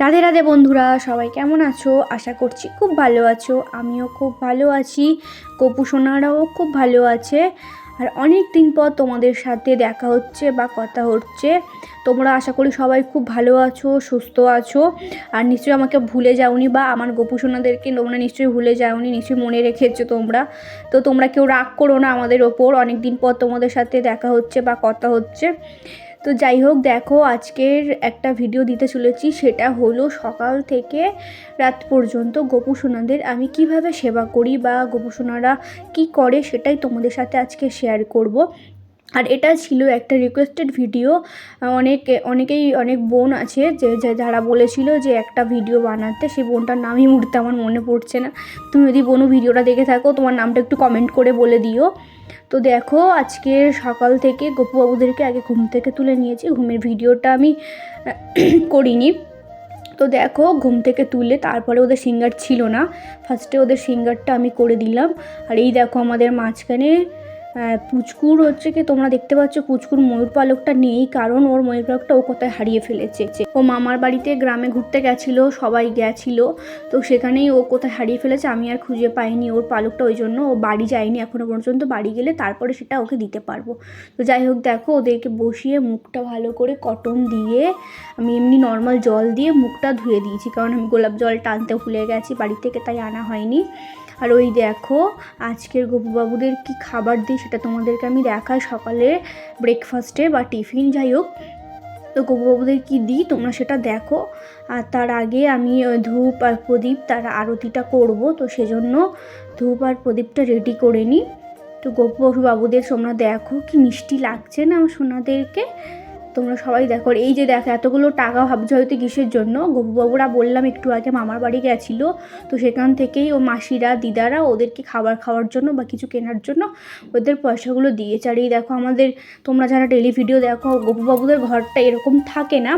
রাধে রাধে বন্ধুরা, সবাই কেমন আছো? আশা করছি খুব ভালো আছো। আমিও খুব ভালো আছি। কপু সোনারাও খুব ভালো আছে। আর অনেক দিন পর তোমাদের সাথে দেখা হচ্ছে বা কথা হচ্ছে। তোমরা আশা করি সবাই খুব ভালো আছো, সুস্থ আছো। আর নিশ্চয়ই আমাকে ভুলে যাওনি বা আমার গোপু সোনাদেরকে তোমরা নিশ্চয়ই ভুলে যাওনি, নিশ্চয়ই মনে রেখেছো তোমরা। তো তোমরা কেউ রাগ করো না আমাদের ওপর। অনেক দিন পর তোমাদের সাথে দেখা হচ্ছে বা কথা হচ্ছে। তো যাই হোক, দেখো আজকের একটা ভিডিও দিতে চলেছি। সেটা হলো সকাল থেকে রাত পর্যন্ত গোপুসোনাদের আমি কীভাবে সেবা করি বা গোপুসোনারা কী করে সেটাই তোমাদের সাথে আজকে শেয়ার করব। আর এটা ছিল একটা রিকোয়েস্টেড ভিডিও অনেক, অনেকেই, অনেক বোন আছে যে যারা বলেছিল যে, একটা ভিডিও বানাতে, সেই বোনটার নামই মুহূর্তে আমার মনে পড়ছে না। তুমি যদি বোনও ভিডিওটা দেখে থাকো, তোমার নামটা একটু কমেন্ট করে বলে দিও। তো দেখো, আজকে সকাল থেকে গপুবাবুদেরকে আগে ঘুম থেকে তুলে নিয়েছি। ঘুমের ভিডিওটা আমি করিনি। তো দেখো, ঘুম থেকে তুলে তারপরে ওদের সিঙ্গার ছিল না। ফার্স্টে ওদের সিঙ্গারটা আমি করে দিলাম। আর এই দেখো, আমাদের মাঝখানে পুচকুর হচ্ছে কি, তোমরা দেখতে পাচ্ছ পুচকুর ময়ূর পালকটা নেই, কারণ ওর ময়ূর পালকটা ও কোথায় হারিয়ে ফেলেছে। ও মামার বাড়িতে গ্রামে ঘুরতে গেছিল, সবাই গেছিল, তো সেখানেই ও কোথায় হারিয়ে ফেলেছে আমি আর খুঁজে পাইনি, ওর পালকটা ওই জন্য ও বাড়ি যায়নি এখনও পর্যন্ত, বাড়ি গেলে তারপরে সেটা ওকে দিতে পারব। তো যাই হোক, দেখো ওদেরকে বসিয়ে মুখটা ভালো করে কটন দিয়ে, আমি এমনি নর্মাল জল দিয়ে মুখটা ধুয়ে দিয়েছি, কারণ আমি গোলাপ জল টানতে ভুলে গেছি, বাড়ি থেকে তাই আনা হয়নি। আর ওই দেখো, আজকের গোপুবাবুদের কি খাবার দিই সেটা তোমাদেরকে আমি দেখাই সকালে ব্রেকফাস্টে বা টিফিন যাই হোক। তো গোপুবাবুদের কী দিই তোমরা সেটা দেখো। আর তার আগে আমি ধূপ আর প্রদীপ তার আরতিটা করব, তো সেজন্য ধূপ আর প্রদীপটা রেডি করে নিই। তো গপু বাবুদের তোমরা দেখো কি মিষ্টি লাগছে না আমার সোনাদেরকে তোমরা সবাই দেখো। এই যে দেখো, এতগুলো টাকা ভাবছ হয়তো কিসের জন্য? গপুবাবুরা বললাম একটু আগে মামার বাড়ি গেছিল, তো সেখান থেকেই ও মাসিরা, দিদারা ওদেরকে খাবার খাওয়ার জন্য বা কিছু কেনার জন্য ওদের পয়সাগুলো দিয়েছে। আর এই দেখো আমাদের, তোমরা যারা ডেলি ভিডিও দেখো গপুবাবুদের ঘরটা এরকম থাকে না?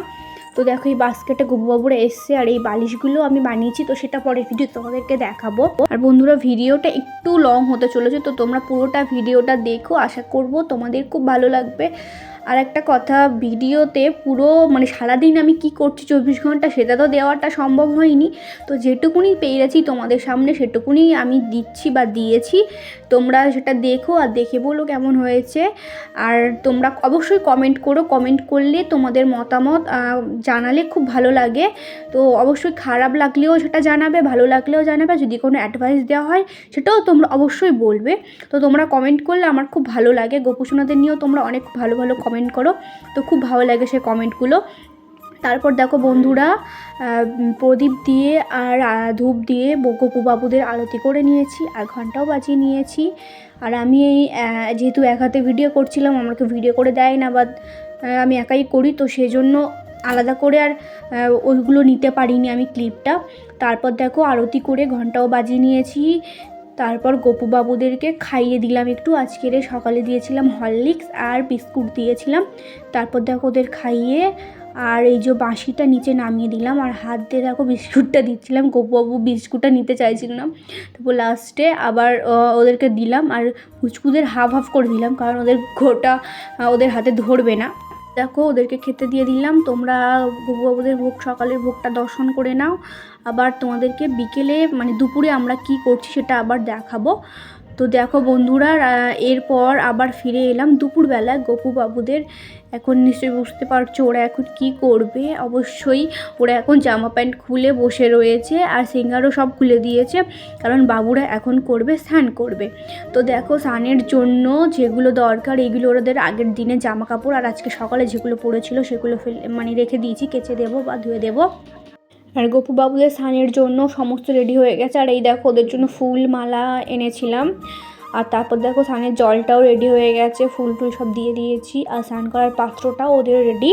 তো দেখো এই বাস্কেটে গপুবাবুরা এসছে আর এই বালিশগুলো আমি বানিয়েছি, তো সেটা পরে ভিডিও তোমাদেরকে দেখাবো। আর বন্ধুরা ভিডিওটা একটু লং হতে চলেছে, তো তোমরা পুরোটা ভিডিওটা দেখো, আশা করব তোমাদের খুব ভালো লাগবে। আর একটা কথা, ভিডিওতে পুরো মানে সারাদিন আমি কি করছি চব্বিশ ঘণ্টা সেটা তো দেওয়াটা সম্ভব হয়নি। তো যেটুকুনি পেয়েছি তোমাদের সামনে সেটুকুনি আমি দিচ্ছি বা দিয়েছি। তোমরা সেটা দেখো আর দেখে বলো কেমন হয়েছে। আর তোমরা অবশ্যই কমেন্ট করো। কমেন্ট করলে তোমাদের মতামত জানালে খুব ভালো লাগে। তো অবশ্যই খারাপ লাগলেও সেটা জানাবে, ভালো লাগলেও জানাবে। যদি কোনো অ্যাডভাইস দেওয়া হয় সেটাও তোমরা অবশ্যই বলবে। তো তোমরা কমেন্ট করলে আমার খুব ভালো লাগে। গোপুসোনাদের নিয়েও তোমরা অনেক ভালো ভালো কমেন্ট করো। তো খুব ভালো লাগে সেই কমেন্টগুলো তারপর দেখো বন্ধুরা প্রদীপ দিয়ে আর ধূপ দিয়ে ব- গপু বাবুদের আরতি করে নিয়েছি, আর ঘন্টাও বাজিয়ে নিয়েছি। আর আমি এই যেহেতু এক হাতে ভিডিও করছিলাম আমাকে ভিডিও করে দেয় না বা আমি একাই করি, তো সেজন্য আলাদা করে আর ওইগুলো নিতে পারিনি আমি ক্লিপটা তারপর দেখো আরতি করে ঘন্টাও বাজিয়ে নিয়েছি। তারপর গোপুবাবুদেরকে খাইয়ে দিলাম একটু। আজকের সকালে দিয়েছিলাম হরলিক্স আর বিস্কুট দিয়েছিলাম। তারপর দেখো ওদের খাইয়ে আর এই যে বাঁশিটা নিচে নামিয়ে দিলাম। আর হাত দিয়ে দেখো বিস্কুটটা দিচ্ছিলাম। গোপুবাবু বিস্কুটটা নিতে চাইছিল না। তারপর লাস্টে আবার ওদেরকে দিলাম। আর কুচকুদের হাফ হাফ করে দিলাম। কারণ ওদের ঘোটা ওদের হাতে ধরবে না। দেখো, ওদেরকে খেতে দিয়ে দিলাম। তোমরা গপুবাবুদের ভোগ, সকালের ভোগটা দর্শন করে নাও। আবার তোমাদেরকে বিকেলে মানে দুপুরে আমরা কি করছি সেটা আবার দেখাবো। তো দেখো বন্ধুরা এরপর আবার ফিরে এলাম দুপুরবেলায় গপু বাবুদের এখন নিশ্চয়ই বুঝতে পারছ ওরা এখন কি করবে। অবশ্যই ওরা এখন জামা প্যান্ট খুলে বসে রয়েছে আর সিঙ্গারও সব খুলে দিয়েছে, কারণ বাবুরা এখন করবে, স্নান করবে। তো দেখো স্নানের জন্য যেগুলো দরকার, এগুলো ওদের আগের দিনে জামা কাপড় আর আজকে সকালে যেগুলো পড়েছিল সেগুলো ফেলে মানে রেখে দিয়েছি, কেচে দেবো বা ধুয়ে দেবো। আর গোপুবাবুদের স্নানের জন্য সমস্ত রেডি হয়ে গেছে। আর এই দেখো, ওদের জন্য ফুল মালা এনেছিলাম। আর তারপর দেখো, স্নানের জলটাও রেডি হয়ে গেছে। ফুল টুল সব দিয়ে দিয়েছি। আর স্নান করার পাত্রটাও ওদের রেডি।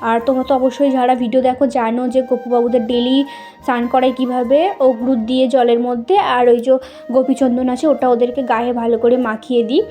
আর তোমরা তো অবশ্যই যারা ভিডিও দেখো, জানো যে গোপুবাবুদের ডেলি স্নান করায় কীভাবে অগ্রুত দিয়ে জলের মধ্যে। আর ওই যে গোপীচন্দন আছে, ওটা ওদেরকে গায়ে ভালো করে মাখিয়ে দিই।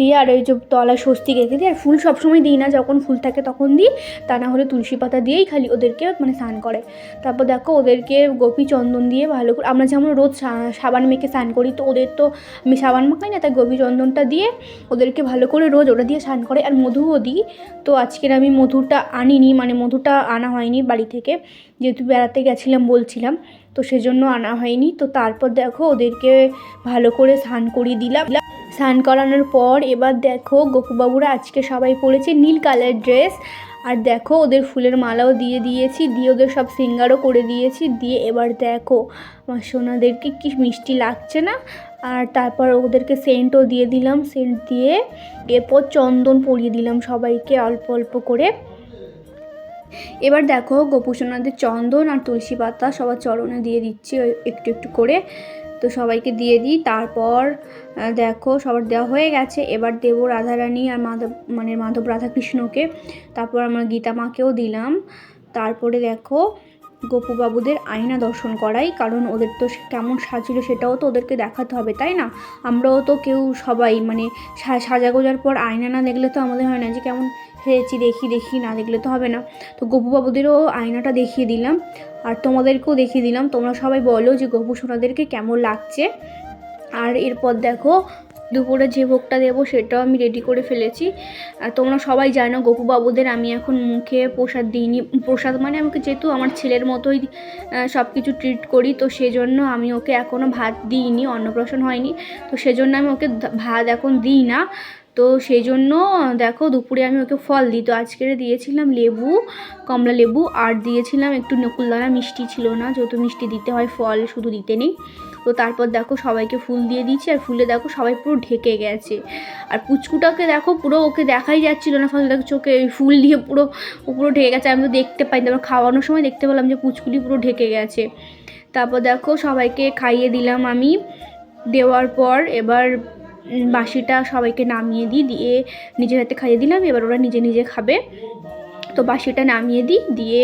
দিয়ে আর ওই যে তলায় স্বস্তি রেখে দিই আর ফুল সবসময় দিই না, যখন ফুল থাকে তখন দিই। তা না হলে তুলসী পাতা দিয়েই খালি ওদেরকে মানে স্নান করে। তারপর দেখো ওদেরকে গোপী চন্দন দিয়ে ভালো করে, আমরা যেমন রোজ সাবান মেখে স্নান করি, তো ওদের তো আমি সাবান মাখাই না, তাই গোপী চন্দনটা দিয়ে ওদেরকে ভালো করে রোজ ওটা দিয়ে স্নান করে। আর মধুও দিই। তো আজকের আমি মধুটা আনিনি মানে মধুটা আনা হয়নি বাড়ি থেকে। যেহেতু বেড়াতে গেছিলাম বলছিলাম, তো সেজন্য আনা হয়নি। তো তারপর দেখো ওদেরকে ভালো করে স্নান করিয়ে দিলাম। স্নান করানোর পর এবার দেখো গোপুবাবুরা আজকে সবাই পরেছে নীল কালার ড্রেস। আর দেখো ওদের ফুলের মালাও দিয়ে দিয়েছি, দিয়ে ওদের সব সিঙ্গারও করে দিয়েছি। দিয়ে এবার দেখো আমার সোনাদেরকে কি মিষ্টি লাগছে না? আর তারপর ওদেরকে সেন্টও দিয়ে দিলাম, সেন্ট দিয়ে এরপর চন্দন পরিয়ে দিলাম সবাইকে অল্প অল্প করে। এবার দেখো গোপুসোনাদের চন্দন আর তুলসী পাতা সবার চরণে দিয়ে দিচ্ছি, একটু একটু করে। তো সবাইকে দিয়ে দিই। তারপর দেখো, সবার দেওয়া হয়ে গেছে। এবার দেবো রাধারানী আর মাধব মানে মাধব রাধাকৃষ্ণকে। তারপর আমার গীতা মাকেও দিলাম। তারপরে দেখো গোপুবাবুদের আয়না দর্শন করাই, কারণ ওদের তো কেমন সাজছিল সেটাও তো ওদেরকে দেখাতে হবে, তাই না? আমরাও তো কেউ সবাই মানে সাজা গোজার পর আয়না না দেখলে তো আমাদের হয় না, যে কেমন সেরেছি দেখি দেখি না দেখলে তো হবে না। তো গোপুবাবুদেরও আয়নাটা দেখিয়ে দিলাম, আর তোমাদেরকেও দেখিয়ে দিলাম। তোমরা সবাই বলো যে গোপু সোনাদেরকে কেমন লাগছে। আর এরপর দেখো দুপুরে যে ভোগটা দেবো সেটাও আমি রেডি করে ফেলেছি। আর তোমরা সবাই জানো, গোপুবাবুদের আমি এখন মুখে প্রসাদ দিইনি। প্রসাদ মানে আমাকে যেহেতু আমার ছেলের মতোই সব কিছু ট্রিট করি, তো সেজন্য আমি ওকে এখনও ভাত দিইনি, অন্নপ্রাশন হয়নি। তো সেজন্য আমি ওকে ভাত এখন দিই না। তো সেই জন্য দেখো দুপুরে আমি ওকে ফল দিই। তো আজকে দিয়েছিলাম লেবু, কমলা লেবু, আর দিয়েছিলাম একটু নকুলদানা মিষ্টি ছিল না, যেহেতু মিষ্টি দিতে হয়, ফল শুধু দিতে নেই। তো তারপর দেখো সবাইকে ফুল দিয়ে দিয়েছি, আর ফুলে দেখো সবাই পুরো ঢেকে গেছে। আর পুচকুটাকে দেখো পুরো ওকে দেখাই যাচ্ছিল না ফলে দেখো চোখে ফুল দিয়ে পুরো ও পুরো ঢেকে গেছে, আমি তো দেখতে পাই তারপর খাওয়ানোর সময় দেখতে পেলাম যে পুচকুলি পুরো ঢেকে গেছে। তারপর দেখো সবাইকে খাইয়ে দিলাম আমি। দেওয়ার পর এবার বাসিটা সবাইকে নামিয়ে দিই, দিয়ে নিজের হাতে খাইয়ে দিলাম, এবার ওরা নিজে নিজে খাবে। তো বাসিটা নামিয়ে দিই, দিয়ে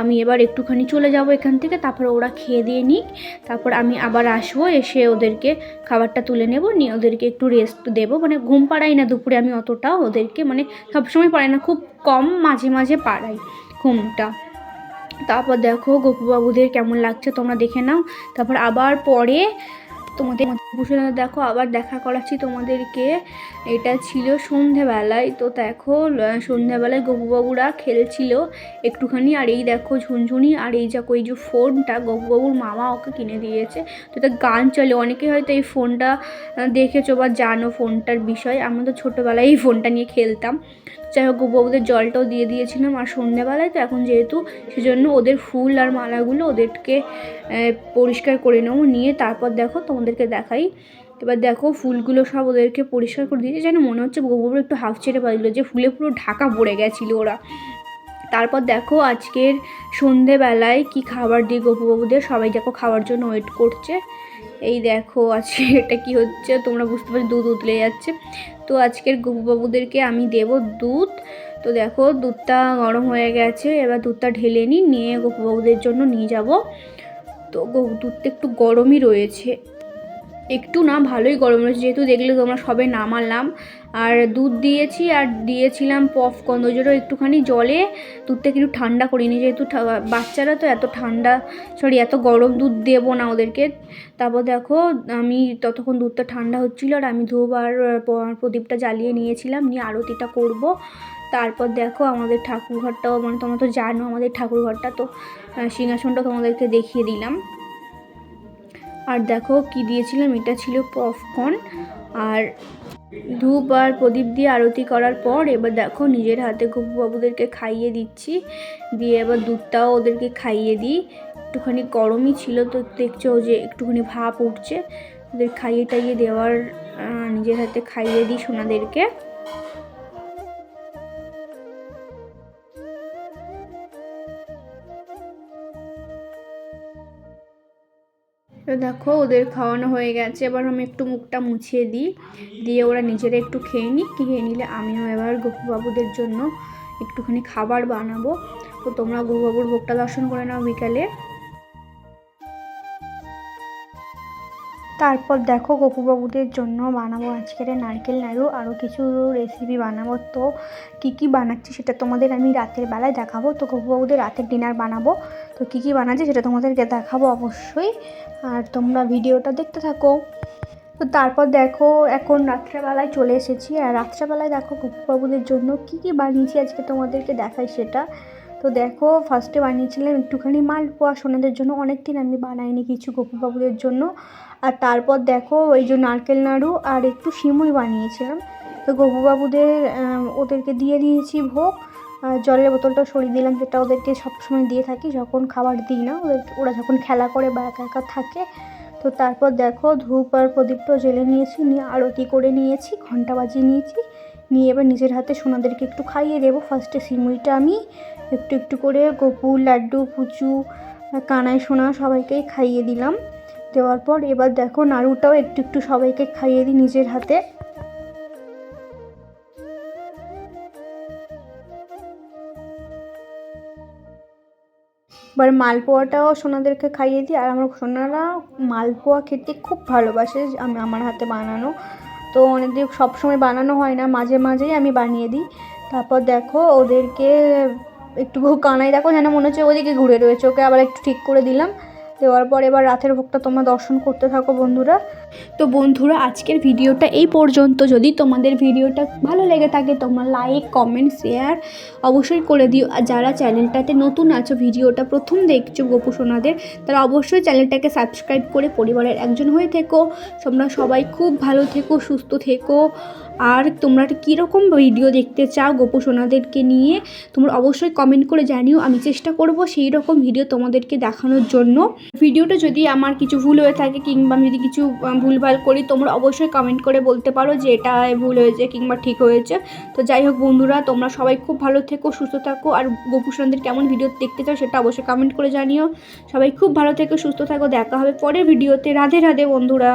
আমি এবার একটুখানি চলে যাব এখান থেকে, তারপর ওরা খেয়ে দিয়ে নিক। তারপর আমি আবার আসব, এসে ওদেরকে খাবারটা তুলে নেব, নিয়ে ওদেরকে একটু রেস্ট দেবো। মানে ঘুম পাড়াই না দুপুরে, আমি অতটাও ওদেরকে মানে সবসময় পাড়াই না, খুব কম মাঝে মাঝে পাড়াই ঘুমটা। তারপর দেখো গোপুবাবুদের কেমন লাগছে, তোমরা দেখে নাও। তারপর আবার পরে তোমাদের বসে দেখো আবার দেখা করাচ্ছি তোমাদেরকে। এটা ছিল সন্ধেবেলায়, তো দেখো সন্ধেবেলায় গপুবাবুরা খেলছিল একটুখানি, আর এই দেখো ঝুনঝুনি, আর এই দেখো এই যে ফোনটা গপুবাবুর মামা ওকে কিনে দিয়েছে। তো এটা গান চলে, অনেকে হয়তো এই ফোনটা দেখেছ বা জানো ফোনটার বিষয়, আমরা তো ছোটোবেলায় এই ফোনটা নিয়ে খেলতাম। যাই হোক গপুবাবুদের জলটাও দিয়ে দিয়েছিলাম আর সন্ধেবেলায় তো এখন যেহেতু সেজন্য ওদের ফুল আর মালাগুলো ওদেরকে পরিষ্কার করে নেব, নিয়ে তারপর দেখো তোমাদেরকে দেখাই। এবার দেখো ফুলগুলো সব ওদেরকে পরিষ্কার করে দিয়েছে। যেন মনে হচ্ছে গোবর একটু হাফ ছেড়ে পাচ্ছিলো যে ফুলে পুরো ঢাকা পড়ে গেছিল ওরা। তারপর দেখো আজকের সন্ধেবেলায় কি খাবার দিয়ে গোপুবাবুদের সবাই দেখো খাওয়ার জন্য ওয়েট করছে। এই দেখো আজকে এটা কি হচ্ছে, তোমরা বুঝতে পারছ, দুধ উতলে যাচ্ছে। তো আজকের গুপুবাবুদেরকে আমি দেব দুধ। তো দেখো, দুধটা গরম হয়ে গেছে, এবার দুধটা ঢেলে নিই, নিয়ে গোপুবাবুদের জন্য নিয়ে যাব। তো দুধটা একটু গরমই রয়েছে। একটু না, ভালোই গরম রয়েছে। যেহেতু দেখলে তোমরা সবে নামালাম। আর দুধ দিয়েছি, আর দিয়েছিলাম পপকর্ন জন্য একটুখানি জলে। দুধটা একটু ঠান্ডা করিনি, যেহেতু বাচ্চারা তো এত ঠান্ডা সরি এত গরম দুধ দেবো না ওদেরকে। তারপর দেখো, আমি ততক্ষণ দুধটা ঠান্ডা হচ্ছিল, আর আমি ধূপ আর প্রদীপটা জ্বালিয়ে নিয়েছিলাম। নিয়ে আরতিটা করব। তারপর দেখো, আমাদের ঠাকুর ঘরটাও মানে তোমরা তো জানো আমাদের ঠাকুর ঘরটা তো সিংহাসনটা তোমাদেরকে দেখিয়ে দিলাম। আর দেখো কি দিয়েছিলাম? এটা ছিল পপকর্ন। আর ধূপ আর প্রদীপ দিয়ে আরতি করার পর এবার দেখো নিজের হাতে বাবুদেরকে খাইয়ে দিচ্ছি। দিয়ে এবার দুধটাও ওদেরকে খাইয়ে দিই। একটুখানি গরমই ছিল তো দেখছ যে একটুখানি ভাপ উঠছে। ওদের খাইয়ে টাইয়ে দেওয়ার নিজের হাতে খাইয়ে দিই সোনাদেরকে। দেখো, ওদের খাওয়ানো হয়ে গেছে। এবার আমি একটু মুখটা মুছিয়ে দিই। দিয়ে ওরা নিজেরা একটু খেয়ে নিই খেয়ে নিলে আমিও এবার গোপুবাবুদের জন্য একটুখানি খাবার বানাবো। তো তোমরা গোপুবাবুর ভোগটা দর্শন করে নাও বিকালে। তারপর দেখো গপুবাবুদের জন্য বানাবো আজকের নারকেল নাড়ু আরও কিছু রেসিপি বানাবো। তো কী কী বানাচ্ছি সেটা তোমাদের আমি রাতের বেলায় দেখাবো। তো গপুবাবুদের রাতের ডিনার বানাবো। তো কী কী বানাচ্ছি সেটা তোমাদেরকে দেখাবো অবশ্যই। আর তোমরা ভিডিওটা দেখতে থাকো। তো তারপর দেখো, এখন রাত্রেবেলায় চলে এসেছি। আর রাত্রেবেলায় দেখো গপুবাবুদের জন্য কী কী বানিয়েছি আজকে তোমাদেরকে দেখাই সেটা। তো দেখো ফার্স্টে বানিয়েছিলাম একটুখানি মালপোয়া। সোনাদের জন্য অনেক দিন আমি বানাইনি কিছু গপুবাবুদের জন্য। আর তারপর দেখো, ওই যে নারকেল নাড়ু আর একটু সিমুই বানিয়েছিলাম। তো গপুবাবুদের ওদেরকে দিয়ে দিয়েছি ভোগ। আর জলের বোতলটা সরিয়ে দিলাম, যেটা ওদেরকে সবসময় দিয়ে থাকি, যখন খাবার দিই না, ওদের, ওরা যখন খেলা করে বা একা একা থাকে। তো তারপর দেখো, ধূপ আর প্রদীপটাও জেলে নিয়েছি, নিয়ে আরতি করে নিয়েছি ঘণ্টা বাজিয়ে নিয়েছি। নিয়ে এবার নিজের হাতে সোনাদেরকে একটু খাইয়ে দেবো। ফার্স্টে সিমুইটা আমি একটু একটু করে গপু লাড্ডু, পুচু, কানাই, সোনা সবাইকেই খাইয়ে দিলাম। দেওয়ার পর এবার দেখো নাড়ুটাও একটু একটু সবাইকে খাইয়ে দিই নিজের হাতে। এবার মালপোয়াটাও সোনাদেরকে খাইয়ে দিই। আর আমার সোনারা মালপোয়া খেতে খুব ভালোবাসে, আমি, আমার হাতে বানানো। তো অনেকদিন সবসময় বানানো হয় না, মাঝে মাঝেই আমি বানিয়ে দিই। তারপর দেখো ওদেরকে একটু কানাই দেখো যেন মনে হচ্ছে ওদিকে ঘুরে রয়েছে, ওকে আবার একটু ঠিক করে দিলাম। দেওয়ার পর এবার রাতের ভোগটা তোমরা দর্শন করতে থাকো, বন্ধুরা। তো বন্ধুরা, আজকের ভিডিওটা এই পর্যন্ত। যদি তোমাদের ভিডিওটা ভালো লেগে থাকে, তোমরা লাইক কমেন্ট শেয়ার অবশ্যই করে দিও। আর যারা চ্যানেলটাতে নতুন আছো, ভিডিওটা প্রথম দেখছ গোপু সোনাদের, তারা অবশ্যই চ্যানেলটাকে সাবস্ক্রাইব করে পরিবারের একজন হয়ে থেকো। তোমরা সবাই খুব ভালো থেকো, সুস্থ থেকো। আর তোমরা কীরকম ভিডিও দেখতে চাও গোপু সোনাদেরকে নিয়ে, তোমরা অবশ্যই কমেন্ট করে জানিও, আমি চেষ্টা করব সেই রকম ভিডিও তোমাদেরকে দেখানোর জন্য। ভিডিওটা যদি আমার কিছু ভুল হয়ে থাকে কিংবা আমি যদি কিছু ভুলভাল করি, তোমরা অবশ্যই কমেন্ট করে বলতে পারো যে এটা ভুল হয়েছে কিংবা ঠিক হয়েছে। তো যাই হোক বন্ধুরা, তোমরা সবাই খুব ভালো থেকো, সুস্থ থাকো, আর গোপু সোনাদের কেমন ভিডিও দেখতে চাও সেটা অবশ্যই কমেন্ট করে জানিও। সবাই খুব ভালো থেকো, সুস্থ থাকো, দেখা হবে পরের ভিডিওতে। রাধে রাধে বন্ধুরা।